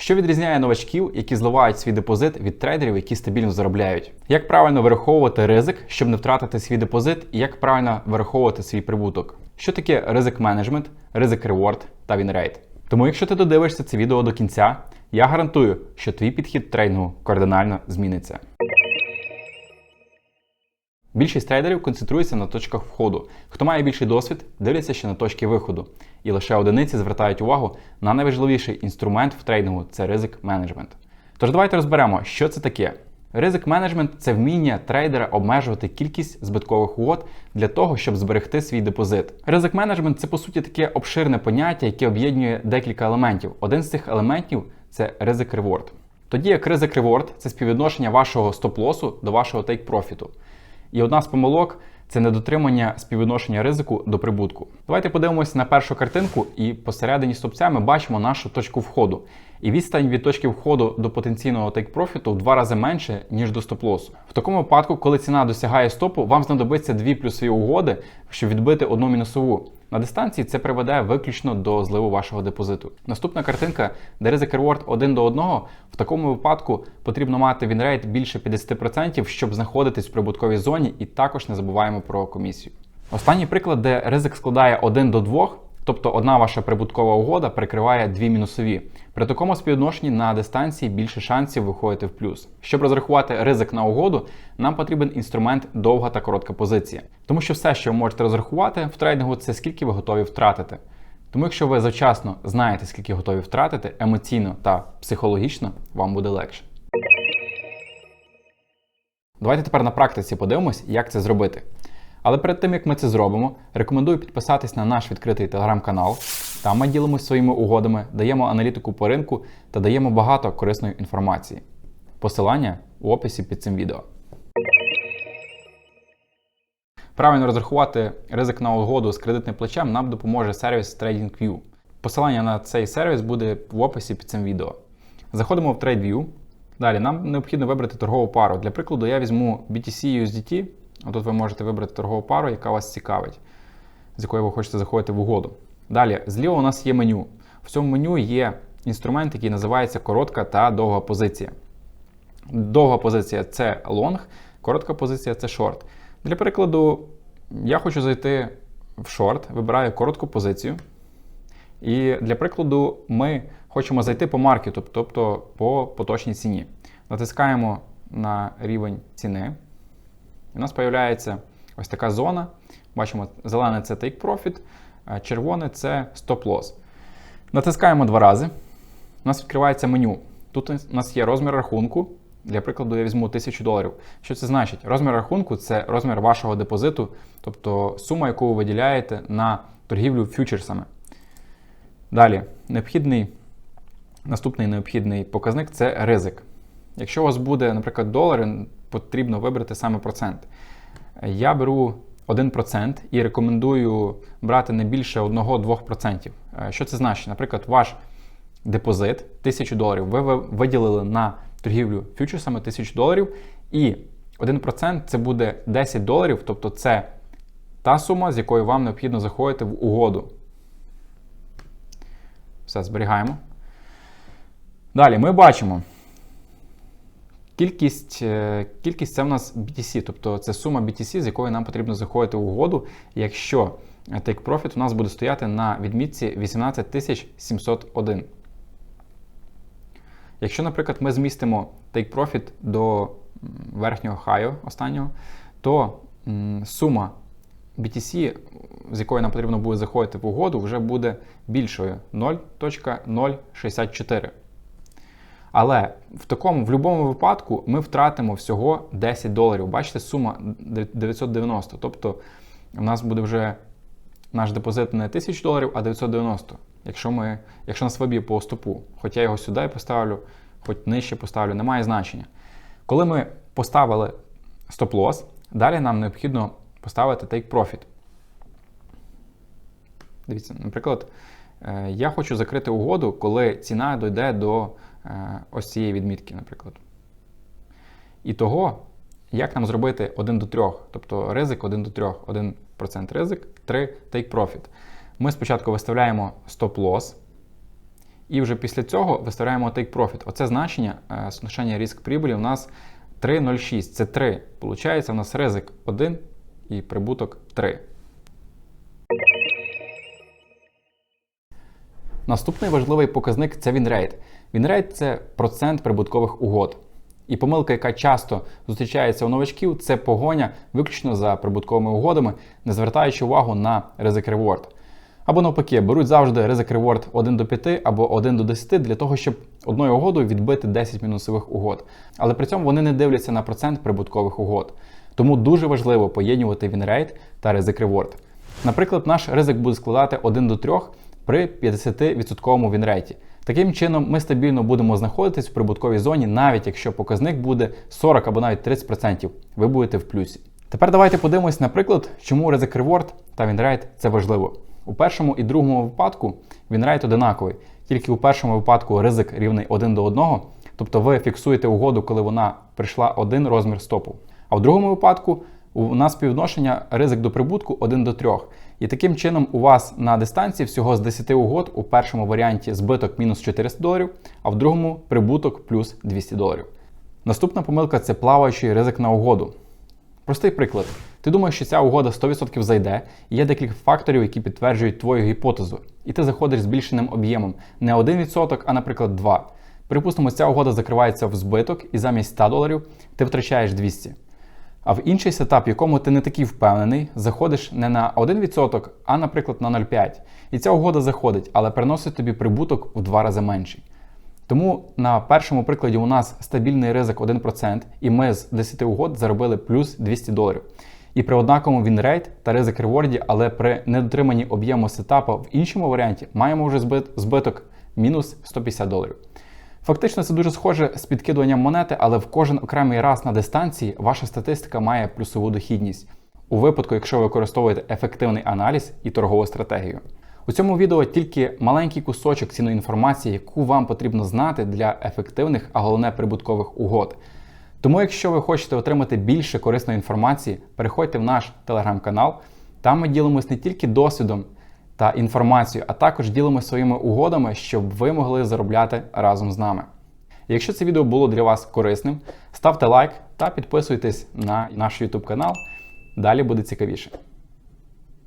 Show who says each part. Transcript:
Speaker 1: Що відрізняє новачків, які зливають свій депозит від трейдерів, які стабільно заробляють? Як правильно вираховувати ризик, щоб не втратити свій депозит, і як правильно вираховувати свій прибуток? Що таке ризик менеджмент, ризик реворд та вінрейт? Тому, якщо ти додивишся це відео до кінця, я гарантую, що твій підхід трейдингу кардинально зміниться. Більшість трейдерів концентрується на точках входу. Хто має більший досвід, дивляться ще на точки виходу. І лише одиниці звертають увагу на найважливіший інструмент в трейдингу це ризик менеджмент. Тож давайте розберемо, що це таке. Ризик менеджмент це вміння трейдера обмежувати кількість збиткових угод для того, щоб зберегти свій депозит. Ризик менеджмент це по суті таке обширне поняття, яке об'єднує декілька елементів. Один з цих елементів це ризик реворд. Тоді як ризик реворд це співвідношення вашого стоп-лосу до вашого тейк-профіту. І одна з помилок це недотримання співвідношення ризику до прибутку. Давайте подивимося на першу картинку, і посередині стопця ми бачимо нашу точку входу. І відстань від точки входу до потенційного тейк-профіту в два рази менше, ніж до стоп-лосу. В такому випадку, коли ціна досягає стопу, вам знадобиться дві плюсові угоди, щоб відбити одну мінусову. На дистанції це приведе виключно до зливу вашого депозиту. Наступна картинка, де ризик реворд 1 до 1, в такому випадку потрібно мати вінрейт більше 50%, щоб знаходитись в прибутковій зоні, і також не забуваємо про комісію. Останній приклад, де ризик складає 1 до 2, тобто одна ваша прибуткова угода перекриває дві мінусові. При такому співвідношенні на дистанції більше шансів виходити в плюс. Щоб розрахувати ризик на угоду, нам потрібен інструмент довга та коротка позиція. Тому що все, що ви можете розрахувати в трейдингу, це скільки ви готові втратити. Тому якщо ви завчасно знаєте, скільки готові втратити, емоційно та психологічно вам буде легше. Давайте тепер на практиці подивимось, як це зробити. Але перед тим як ми це зробимо, рекомендую підписатись на наш відкритий телеграм-канал. Там ми ділимося своїми угодами, даємо аналітику по ринку та даємо багато корисної інформації. Посилання у описі під цим відео. Правильно розрахувати ризик на угоду з кредитним плечем нам допоможе сервіс TradingView. Посилання на цей сервіс буде в описі під цим відео. Заходимо в TradeView. Далі нам необхідно вибрати торгову пару. Для прикладу, я візьму BTC USDT. Тут ви можете вибрати торгову пару, яка вас цікавить, з якою ви хочете заходити в угоду. Далі, зліва у нас є меню. В цьому меню є інструмент, який називається коротка та довга позиція. Довга позиція це лонг, коротка позиція це шорт. Для прикладу, я хочу зайти в шорт, вибираю коротку позицію. І для прикладу, ми хочемо зайти по маркету, тобто по поточній ціні. Натискаємо на рівень ціни. І у нас з'являється ось така зона. Бачимо, зелене це take profit, червоне це stop loss. Натискаємо два рази. У нас відкривається меню. Тут у нас є розмір рахунку. Для прикладу, я візьму 1000 доларів. Що це значить? Розмір рахунку це розмір вашого депозиту, тобто сума, яку ви виділяєте на торгівлю фьючерсами. Далі, необхідний, наступний необхідний показник це ризик. Якщо у вас буде, наприклад, долари, потрібно вибрати саме процент. Я беру 1% і рекомендую брати не більше 1-2%. Що це значить? Наприклад, ваш депозит 1000 доларів ви виділили на торгівлю фьючерсами 1000 доларів, і 1% це буде 10 доларів, тобто це та сума, з якою вам необхідно заходити в угоду. Все, зберігаємо. Далі ми бачимо. Кількість кількість це в нас BTC, тобто це сума BTC, з якою нам потрібно заходити в угоду, якщо Take Profit у нас буде стояти на відмітці 18701. Якщо, наприклад, ми змістимо Take Profit до верхнього хаю останнього, то сума BTC, з якою нам потрібно буде заходити в угоду, вже буде більшою 0.064. Але в такому, в будь-якому випадку ми втратимо всього 10 доларів. Бачите, сума 990. Тобто у нас буде вже наш депозит не 1000 доларів, а 990. Якщо ми, якщо нас виб'є по стопу. Хоч я його сюди поставлю, хоч нижче поставлю, немає значення. Коли ми поставили стоп-лосс, далі нам необхідно поставити take profit. Дивіться, наприклад, я хочу закрити угоду, коли ціна дойде до ось цієї відмітки, наприклад. І того, як нам зробити 1 до 3, тобто ризик 1 до 3, 1% ризик, 3 take profit. Ми спочатку виставляємо стоп-лосс І вже після цього виставляємо take profit. Оце значення е, соотношення ризик прибулі у нас 3,06. Це 3. Получається, у нас ризик 1 і прибуток 3. Наступний важливий показник це вінрейт. Вінрейт це процент прибуткових угод. І помилка, яка часто зустрічається у новачків, це погоня виключно за прибутковими угодами, не звертаючи увагу на ризик реворд. Або навпаки, беруть завжди ризик реворд 1 до 5 або 1 до 10 для того, щоб одною угодою відбити 10 мінусових угод. Але при цьому вони не дивляться на процент прибуткових угод. Тому дуже важливо поєднувати вінрейт та ризик реворд. Наприклад, наш ризик буде складати 1 до 3 при 50% вінрейті. Таким чином, ми стабільно будемо знаходитись в прибутковій зоні, навіть якщо показник буде 40 або навіть 30%, ви будете в плюсі. Тепер давайте подивимось, наприклад, чому ризик реворд та вінрейт це важливо. У першому і другому випадку вінрейт одинаковий, тільки у першому випадку ризик рівний 1 до 1, тобто ви фіксуєте угоду, коли вона прийшла один розмір стопу. А в другому випадку у нас співвідношення ризик до прибутку 1 до 3. І таким чином у вас на дистанції всього з 10 угод у першому варіанті збиток мінус 400 доларів, а в другому прибуток плюс 200 доларів. Наступна помилка це плаваючий ризик на угоду. Простий приклад. Ти думаєш, що ця угода 100% зайде, і є декілька факторів, які підтверджують твою гіпотезу. І ти заходиш збільшеним об'ємом не 1%, а, наприклад, 2%. Припустимо, ця угода закривається в збиток, і замість 100 доларів ти втрачаєш 200. А в інший сетап, в якому ти не такий впевнений, заходиш не на 1%, а, наприклад, на 0,5%. І ця угода заходить, але приносить тобі прибуток в два рази менший. Тому на першому прикладі у нас стабільний ризик 1%, і ми з 10 угод заробили плюс 200 доларів. І при однаковому вінрейт та ризик реворді, але при недотриманні об'єму сетапа в іншому варіанті маємо вже збиток мінус 150 доларів. Фактично, це дуже схоже з підкидуванням монети, але в кожен окремий раз на дистанції ваша статистика має плюсову дохідність у випадку, якщо ви використовуєте ефективний аналіз і торгову стратегію. У цьому відео тільки маленький кусочок цінної інформації, яку вам потрібно знати для ефективних, а головне прибуткових угод. Тому, якщо ви хочете отримати більше корисної інформації, переходьте в наш телеграм-канал. Там ми ділимось не тільки досвідом та інформацію, а також ділимося своїми угодами, щоб ви могли заробляти разом з нами. Якщо це відео було для вас корисним, ставте лайк та підписуйтесь на наш YouTube канал. Далі буде цікавіше.